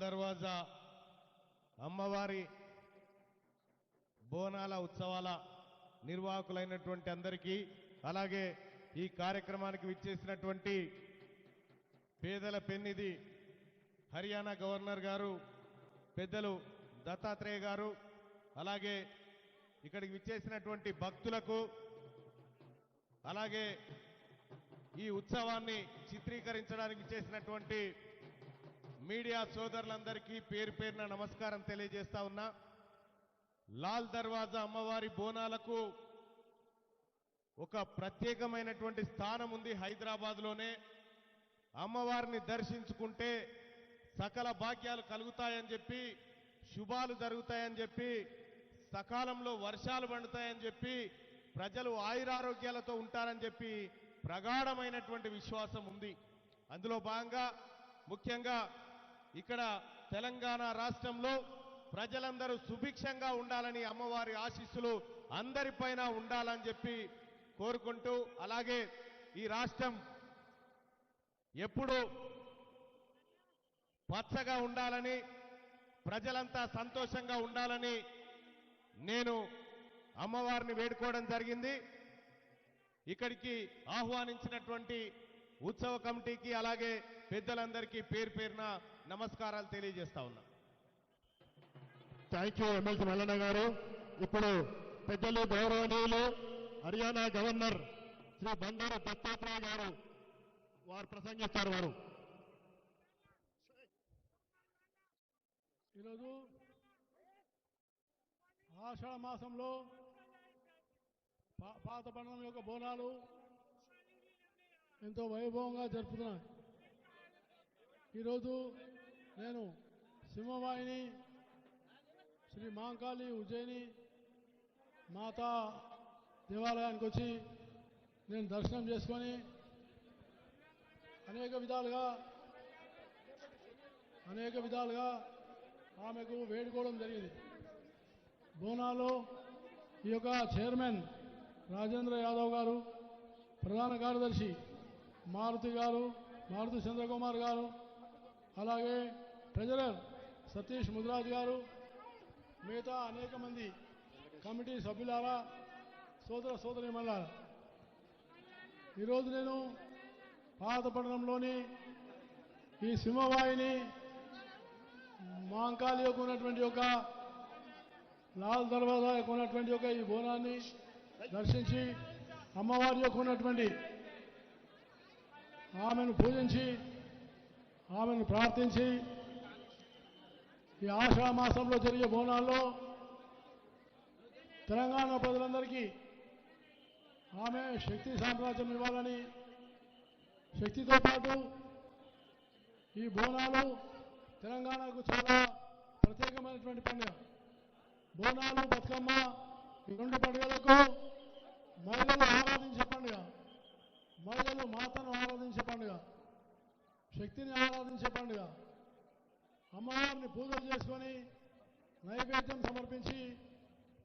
దర్వాజా అమ్మవారి బోనాల ఉత్సవాల నిర్వాహకులైనటువంటి అందరికీ అలాగే ఈ కార్యక్రమానికి విచ్చేసినటువంటి పేదల పెన్నిధి హర్యానా గవర్నర్ గారు పెద్దలు దత్తాత్రేయ గారు అలాగే ఇక్కడికి విచ్చేసినటువంటి భక్తులకు అలాగే ఈ ఉత్సవాన్ని చిత్రీకరించడానికి చేసినటువంటి మీడియా సోదరులందరికీ పేరు పేరున నమస్కారం తెలియజేస్తా ఉన్నా. లాల్ దర్వాజా అమ్మవారి బోనాలకు ఒక ప్రత్యేకమైనటువంటి స్థానం ఉంది హైదరాబాద్లోనే. అమ్మవారిని దర్శించుకుంటే సకల భాగ్యాలు కలుగుతాయని చెప్పి శుభాలు జరుగుతాయని చెప్పి సకాలంలో వర్షాలు పండుతాయని చెప్పి ప్రజలు ఆయురారోగ్యాలతో ఉంటారని చెప్పి ప్రగాఢమైనటువంటి విశ్వాసం ఉంది. అందులో భాగంగా ముఖ్యంగా ఇక్కడ తెలంగాణ రాష్ట్రంలో ప్రజలందరూ సుభిక్షంగా ఉండాలని అమ్మవారి ఆశీస్సులు అందరిపైన ఉండాలని చెప్పి కోరుకుంటూ అలాగే ఈ రాష్ట్రం ఎప్పుడు పచ్చగా ఉండాలని ప్రజలంతా సంతోషంగా ఉండాలని నేను అమ్మవారిని వేడుకోవడం జరిగింది. ఇక్కడికి ఆహ్వానించినటువంటి ఉత్సవ కమిటీకి అలాగే పెద్దలందరికీ పేరు పేరున నమస్కారాలు తెలియజేస్తా ఉన్నా. Thank you MLC Mallanna garu. ఇప్పుడు పెద్దలు గౌరవనీయులు హర్యానా గవర్నర్ శ్రీ బండారు దత్తాత్రేయ గారు వారు ప్రసంగిస్తారు వారు. ఈరోజు ఆషాఢ మాసంలో పా- పాత పండుగ యొక్క బోనాలు ఎంతో వైభవంగా జరుపుతున్నాయి. ఈరోజు నేను సింహవాహిని శ్రీ మాంకాళి ఉజ్జయిని మాతా దేవాలయానికి వచ్చి నేను దర్శనం చేసుకొని అనేక విధాలుగా అనేక విధాలుగా ఆమెకు వేడుకోవడం జరిగింది. బోనాలో ఈ యొక్క చైర్మన్ రాజేంద్ర యాదవ్ గారు ప్రధాన కార్యదర్శి మారుతి గారు మారుతి చంద్రకుమార్ గారు అలాగే ట్రెజరర్ సతీష్ ముదిరాజ్ గారు మిగతా అనేక మంది కమిటీ సభ్యులారా సోదర సోదరి ఈరోజు నేను పాతపట్నంలోని ఈ సింహవాయిని మాంకాలి యొక్క ఉన్నటువంటి యొక్క లాల్ దర్వాజా యొక్క ఉన్నటువంటి యొక్క ఈ బోనాన్ని దర్శించి అమ్మవారి యొక్క ఉన్నటువంటి ఆమెను పూజించి ఆమెను ప్రార్థించి ఈ ఆషాఢ మాసంలో జరిగే బోనాల్లో తెలంగాణ ప్రజలందరికీ ఆమె శక్తి సామ్రాజ్యం ఇవ్వాలని శక్తితో పాటు ఈ బోనాలు తెలంగాణకు చాలా ప్రత్యేకమైనటువంటి పండుగ. బోనాలు బతుకమ్మ ఈ రెండు పండుగలకు మహిళలు ఆరాధించే పండుగ. మహిళలు మాతను ఆరాధించే పండుగ. శక్తిని ఆరాధించే పండుగ. అమ్మవారిని పూజలు చేసుకొని నైవేద్యం సమర్పించి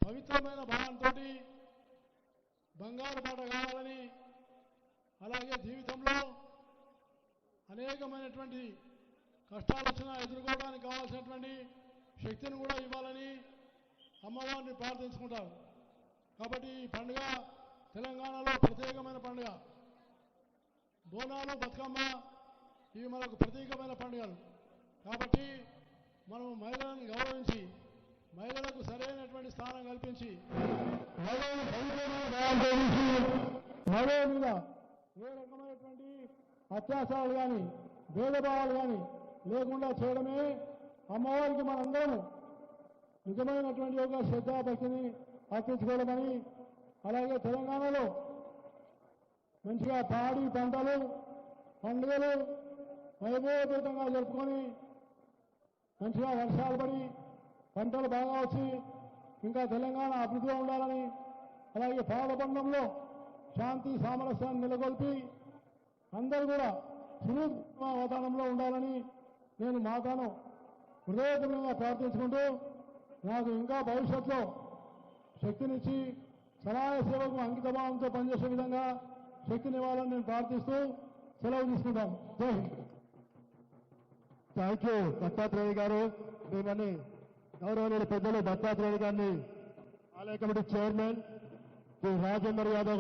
పవిత్రమైన భావంతో బంగారు పాట కావాలని అలాగే జీవితంలో అనేకమైనటువంటి కష్టాలు వచ్చినా ఎదుర్కోవడానికి కావాల్సినటువంటి శక్తిని కూడా ఇవ్వాలని అమ్మవారిని ప్రార్థించుకుంటారు. కాబట్టి ఈ పండుగ తెలంగాణలో ప్రత్యేకమైన పండుగ. బోనాలు బతుకమ్మ ఇవి మనకు ప్రత్యేకమైన పండుగలు. కాబట్టి మనం మహిళలను గౌరవించి మహిళలకు సరైనటువంటి స్థానం కల్పించి మహిళలను మహిళల మీద ఏ రకమైనటువంటి అత్యాచారాలు కానీ భేదభావాలు కానీ లేకుండా చేయడమే అమ్మవారికి మనందరం నిజమైనటువంటి ఒక శ్రద్ధాభక్తిని అర్పించుకోవడమని అలాగే తెలంగాణలో మంచిగా పాడి పంటలు పండుగలు వైభవపేతంగా జరుపుకొని మంచిగా వర్షాలు పడి పంటలు బాగా వచ్చి ఇంకా తెలంగాణ అభివృద్ధిగా ఉండాలని అలాగే పాలబంధంలో శాంతి సామరస్యాన్ని నెలకొల్పి అందరూ కూడా సురూప వాతావరణంలో ఉండాలని నేను మాతాను హృదయపూర్వకంగా ప్రార్థించుకుంటూ నాకు ఇంకా భవిష్యత్తులో శక్తినిచ్చి సమాజ సేవకు అంకితభావంతో పనిచేసే విధంగా శక్తినివ్వాలని నేను ప్రార్థిస్తూ సెలవు తీసుకుంటాను. జై హింద్. థ్యాంక్ యూ దత్తాత్రేయ గారు మేమని గౌరవనీయుల పెద్దలు దత్తాత్రేయ గారిని ఆలయ కమిటీ చైర్మన్ శ్రీ రాజేందర్ యాదవ్